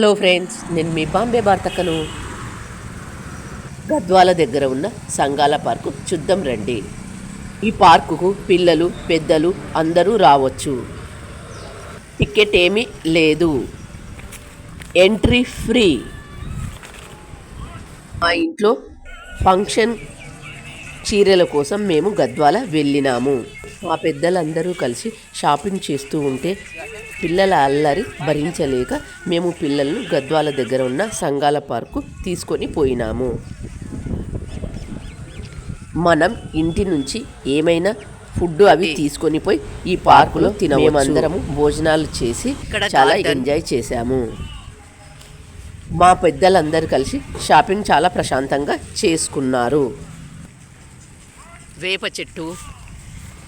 Hello friends నేను మీ బాంబే బార్తకను గద్వాల దగ్గర ఉన్న సంగాల పార్కు చూద్దాం రండి. ఈ పార్కుకు పిల్లలు పెద్దలు అందరూ రావచ్చు. టికెట్ ఏమీ లేదు. Entry free. మా ఇంట్లో ఫంక్షన్ చీరల కోసం మేము గద్వాల వెళ్ళినాము. మా పెద్దలందరూ కలిసి షాపింగ్ చేస్తూ ఉంటే పిల్లల అల్లరి భరించలేక మేము పిల్లలను గద్వాల దగ్గర ఉన్న సంగాల పార్కు తీసుకొని పోయినాము. మనం ఇంటి నుంచి ఏమైనా ఫుడ్ అవి తీసుకొని పోయి ఈ పార్కులో తిన మేమందరము భోజనాలు చేసి చాలా ఎంజాయ్ చేశాము. మా పెద్దలందరూ కలిసి షాపింగ్ చాలా ప్రశాంతంగా చేసుకున్నారు. వేప చెట్టు.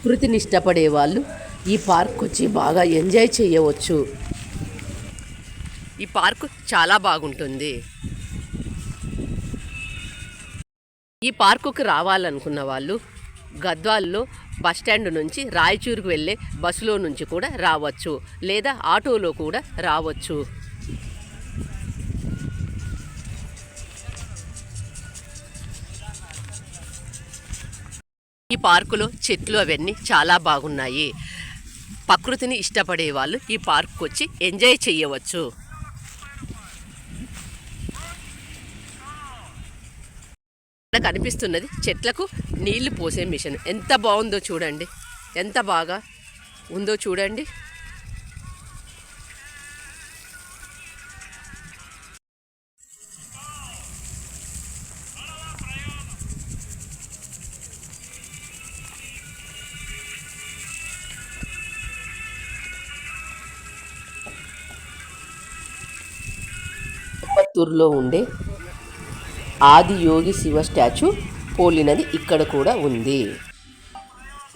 ప్రకృతిని ఇష్టపడే వాళ్ళు ఈ పార్క్ వచ్చి బాగా ఎంజాయ్ చేయవచ్చు. ఈ పార్క్ చాలా బాగుంటుంది. ఈ పార్కుకు రావాలనుకున్న వాళ్ళు గద్వాల్లో బస్ స్టాండ్ నుంచి రాయచూరుకు వెళ్ళే బస్సులో నుంచి కూడా రావచ్చు. లేదా ఆటోలో కూడా రావచ్చు. ఈ పార్కులో చెట్లు అవన్నీ చాలా బాగున్నాయి. ప్రకృతిని ఇష్టపడే వాళ్ళు ఈ పార్క్ వచ్చి ఎంజాయ్ చేయవచ్చు ఇక్కడ కనిపిస్తున్నది చెట్లకు నీళ్ళు పోసే మిషన్ ఎంత బాగుందో చూడండి. ఎంత బాగా ఉందో చూడండి. కత్తూరులో ఉండే ఆది యోగి శివ స్టాచ్యూ పోలినది ఇక్కడ కూడా ఉంది.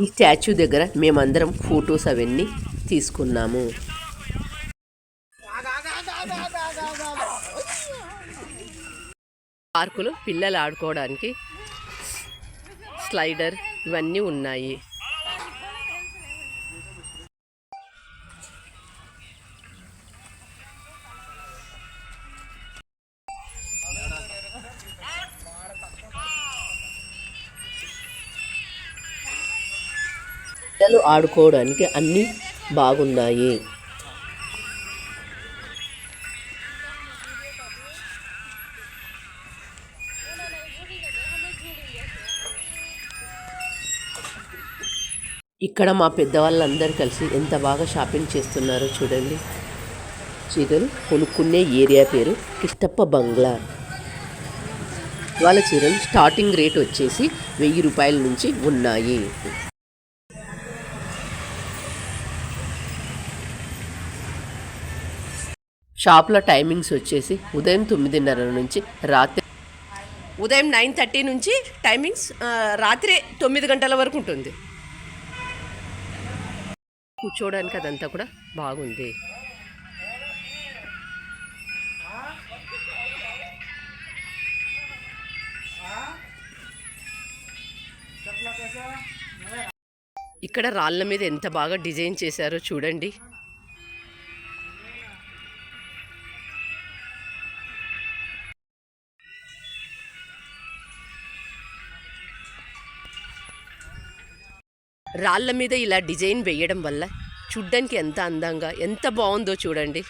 ఈ స్టాచ్యూ దగ్గర మేమందరం ఫొటోస్ అవన్నీ తీసుకున్నాము. పార్కులో పిల్లలు ఆడుకోవడానికి స్లైడర్ ఇవన్నీ ఉన్నాయి. పిల్లలు ఆడుకోవడానికి అన్నీ బాగున్నాయి. ఇక్కడ మా పెద్దవాళ్ళందరూ కలిసి ఎంత బాగా షాపింగ్ చేస్తున్నారో చూడండి. చీరలు కొనుక్కునే ఏరియా పేరు కిష్టప్ప బంగ్లా. వాళ్ళ చీరలు స్టార్టింగ్ రేట్ వచ్చేసి వెయ్యి రూపాయల నుంచి ఉన్నాయి. షాప్లో టైమింగ్స్ వచ్చేసి ఉదయం తొమ్మిదిన్నర నుంచి రాత్రి ఉదయం నైన్ థర్టీ నుంచి టైమింగ్స్ రాత్రి తొమ్మిది గంటల వరకు ఉంటుంది. కూర్చోవడానికి అదంతా కూడా బాగుంది. ఇక్కడ రాళ్ళ మీద ఎంత బాగా డిజైన్ చేశారో చూడండి. రాళ్ళ మీద ఇలా డిజైన్ వేయడం వల్ల చూడ్డానికి ఎంత అందంగా ఎంత బాగుందో చూడండి.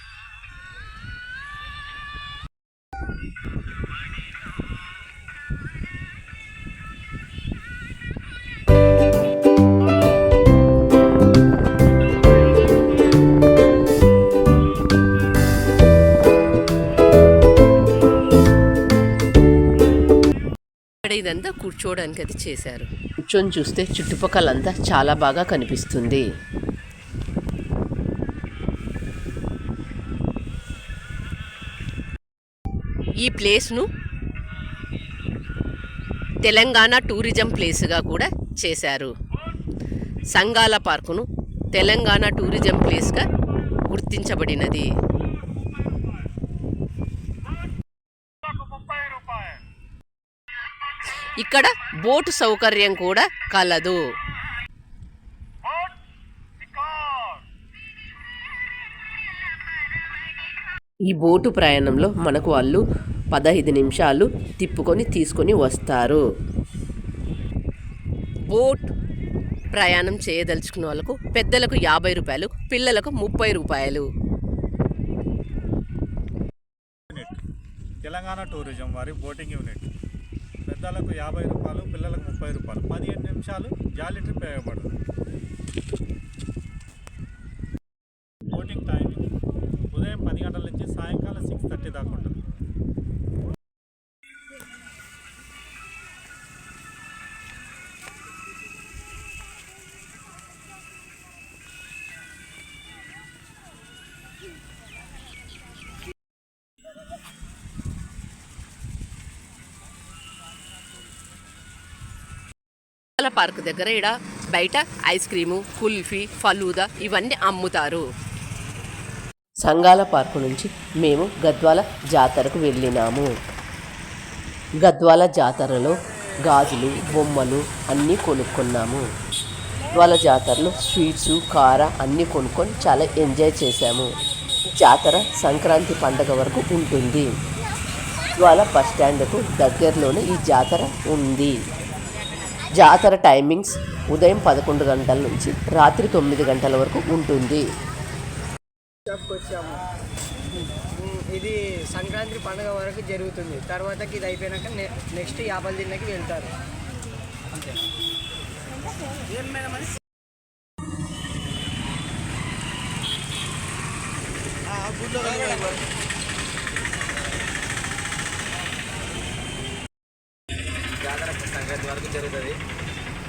ఇదంతా కూర్చోవడానికి అది చేశారు. కూర్చొని చూస్తే చుట్టుపక్కలంతా చాలా బాగా కనిపిస్తుంది. ఈ ప్లేస్ను తెలంగాణ టూరిజం ప్లేస్గా కూడా చేశారు. సంగాల పార్కును తెలంగాణ టూరిజం ప్లేస్గా గుర్తించబడినది. ఇక్కడ బోటు సౌకర్యం కూడా కలదు. ఈ బోటు ప్రయాణంలో మనకు వాళ్ళు పదహైదు నిమిషాలు తిప్పుకొని తీసుకొని వస్తారు. బోట్ ప్రయాణం చేయదలుచుకున్న వాళ్ళకు పెద్దలకు యాభై రూపాయలు పిల్లలకు ముప్పై రూపాయలు. తెలంగాణ టూరిజం వారి బోటింగ్ యూనిట్. పెద్దలకు యాభై రూపాయలు పిల్లలకు ముప్పై రూపాయలు. పదిహేను నిమిషాలు జాలీ ట్రిప్ వేయబడుతుంది బోటింగ్ టైమింగ్ ఉదయం పది గంటల నుంచి సాయంకాలం సిక్స్ థర్టీ దాకా ఉంటుంది. పిల్లల పార్క్ దగ్గర ఇక్కడ బయట ఐస్ క్రీము కుల్ఫీ ఫలూదా ఇవన్నీ అమ్ముతారు. సంగాల పార్కు నుంచి మేము గద్వాల జాతరకు వెళ్ళినాము. గద్వాల జాతరలో గాజులు బొమ్మలు అన్నీ కొనుక్కున్నాము. వాళ్ళ జాతరలో స్వీట్స్ కార అన్నీ కొనుక్కొని చాలా ఎంజాయ్ చేశాము. జాతర సంక్రాంతి పండగ వరకు ఉంటుంది. వాళ్ళ బస్ స్టాండ్కు దగ్గరలోనే ఈ జాతర ఉంది. జాతర టైమింగ్స్ ఉదయం పదకొండు గంటల నుంచి రాత్రి తొమ్మిది గంటల వరకు ఉంటుంది. ఇది సంక్రాంతి పండుగ వరకు జరుగుతుంది. తర్వాతకి ఇది అయిపోయినాక నెక్స్ట్ యాభై దిన్నకి వెళ్తారు. అంతే. ఏం మేడం అది? జాతర సంక్రాంతి వరకు జరుగుతుంది.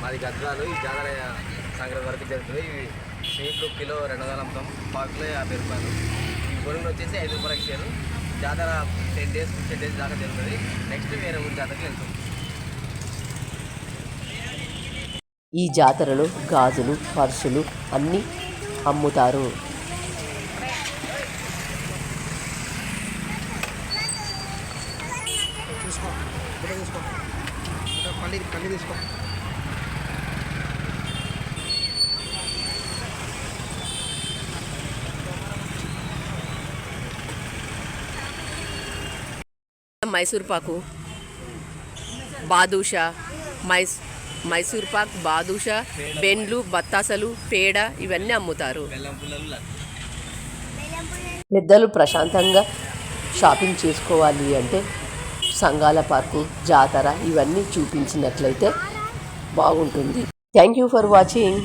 మాది గద్వాలు. ఈ జాతర సంక్రాంతి వరకు జరుగుతుంది. ఇవి స్వీట్లు కిలో రెండు వందల అమ్ముతాం. పాకులు యాభై రూపాయలు. ఈ గొడుగులు వచ్చేసి ఐదు రూపాయలకి ఇచ్చారు జాతర టెన్ డేస్ ఫిఫ్టీన్ డేస్ దాకా జరుగుతుంది. నెక్స్ట్ వేరే ఊరి జాతరకి వెళ్తాం. ఈ జాతరలో గాజులు పర్సులు అన్నీ అమ్ముతారు. తీసుకో. తీసుకో. మైసూర్పాకు మైసూర్ పాకు. బాదుషా మైస్ మైసూర్ పాక్ బాదుషా బెండ్లు బత్తాసలు పేడ ఇవన్నీ అమ్ముతారు. పెద్దలు ప్రశాంతంగా షాపింగ్ చేసుకోవాలి అంటే సంఘాల పార్కు జాతర ఇవన్నీ చూపించినట్లయితే బాగుంటుంది. Thank you for watching.